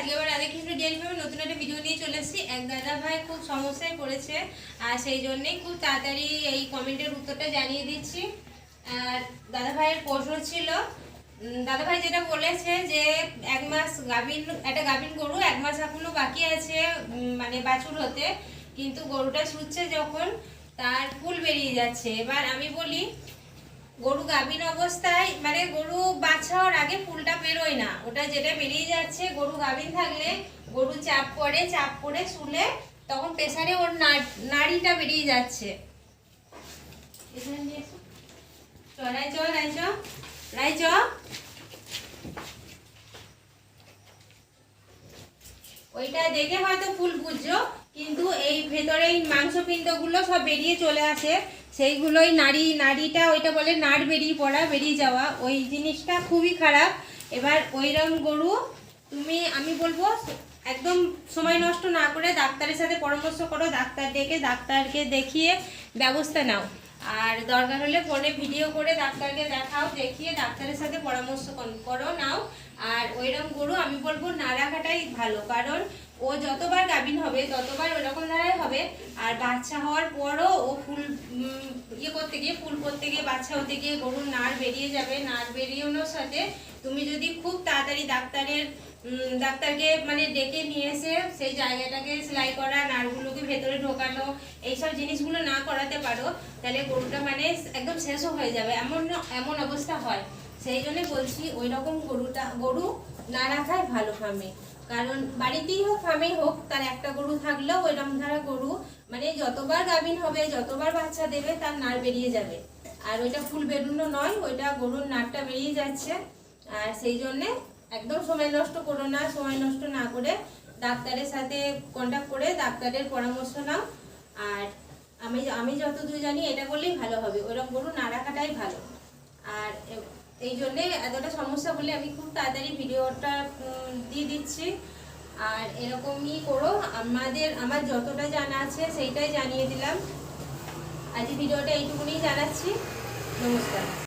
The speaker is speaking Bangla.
আজকে আবার রাধাকৃষ্ণ ডেয়ারি ফার্মে নতুন একটা ভিডিও নিয়ে চলে এসেছি। এক দাদা ভাই খুব সমস্যায় পড়েছে, আর সেই জন্যই খুব তাড়াতাড়ি এই কমেন্টের উত্তরটা জানিয়ে দিচ্ছি। আর দাদা ভাইয়ের প্রশ্ন ছিল দাদা ভাই যেটা বলেছে যে এক মাস গাভিন একটা গাভিন গরু এক মাস এখনও বাকি আছে মানে বাছুর হতে, কিন্তু গরুটা শুচ্ছে যখন তার ফুল বেরিয়ে যাচ্ছে। এবার আমি বলি গরু গাভিন অবস্থায় মানে গরু বাচ্চা হওয়ার আগে ফুলটা বেরোয় না। ওটা যেটা বেরিয়ে যাচ্ছে গরু গাভিন থাকলে গরু চাপ পড়ে চাপ পড়ে শুলে তখন প্রেসারে ওর নাড়িটা বেরিয়ে যাচ্ছে। চ, রাইচ ওইটা দেখে হয়তো ফুল বুঝছ কিন্তু এই ভেতরে এই মাংসপিণ্ডগুলো সব বেরিয়ে চলে আসে। সেইগুলোই নাড়ি, নাড়িটা ওইটা বলে নাড় বেরিয়ে পড়া, বেরিয়ে যাওয়া। ওই জিনিসটা খুবই খারাপ। এবার ওইরকম গরু তুমি, আমি বলব, একদম সময় নষ্ট না করে ডাক্তারের সাথে পরামর্শ করো, ডাক্তার ডেকে ডাক্তারকে দেখিয়ে ব্যবস্থা নাও। আর দরকার হলে ফোনে ভিডিও করে ডাক্তারকে দেখাও, দেখিয়ে ডাক্তারের সাথে পরামর্শ কর- নাও। আর ওইরকম গরু আমি বলব না রাখাটাই ভালো, কারণ ও যতবার গাভিন হবে, ততবার ওইরকম ধারায় হবে। আর বাচ্চা হওয়ার পরও ও ফুল ইয়ে করতে গিয়ে, ফুল করতে গিয়ে, বাচ্চা হতে গিয়ে গরুর নাড় বেরিয়ে যাবে। নাড় বেরিয়েনোর সাথে তুমি যদি খুব তাড়াতাড়ি ডাক্তারের ডাক্তারকে মানে ডেকে নিয়ে এসে সেই জায়গাটাকে সেলাই করা, নাড়গুলোকে ভেতরে ঢোকানো, এইসব জিনিসগুলো না করাতে পারো, তাহলে গরুটা মানে একদম শেষও হয়ে যাবে। এমন এমন অবস্থা হয়। সেই জন্য বলছি ওই রকম গরুটা, গরু না রাখাই ভালো ফার্মে কারণ বাড়িতেই হোক, ফার্মেই হোক, তার একটা গরু থাকলেও ওইরকম ধারা গরু মানে যতবার গাভিন হবে, যতবার বাচ্চা দেবে, তার নার বেরিয়ে যাবে। আর ওইটা ফুল বেরুনো নয়, ওইটা গরুর নারটা বেরিয়ে যাচ্ছে। আর সেই জন্যে একদম সময় নষ্ট করো না, সময় নষ্ট না করে ডাক্তারের সাথে কন্ট্যাক্ট করে ডাক্তারের পরামর্শ নাও। আর আমি আমি যতদূর জানি, এটা করলেই ভালো হবে। ওইরকম গরু না রাখাটাই ভালো। আর এই জন্যে এতটা সমস্যা বলে আমি খুব তাড়াতাড়ি ভিডিওটা দিয়ে দিচ্ছি। আর এরকমই করো, আমাদের, আমার যতটা জানা আছে সেইটাই জানিয়ে দিলাম। আজ ভিডিওটা এইটুকুনি জানাচ্ছি। নমস্কার।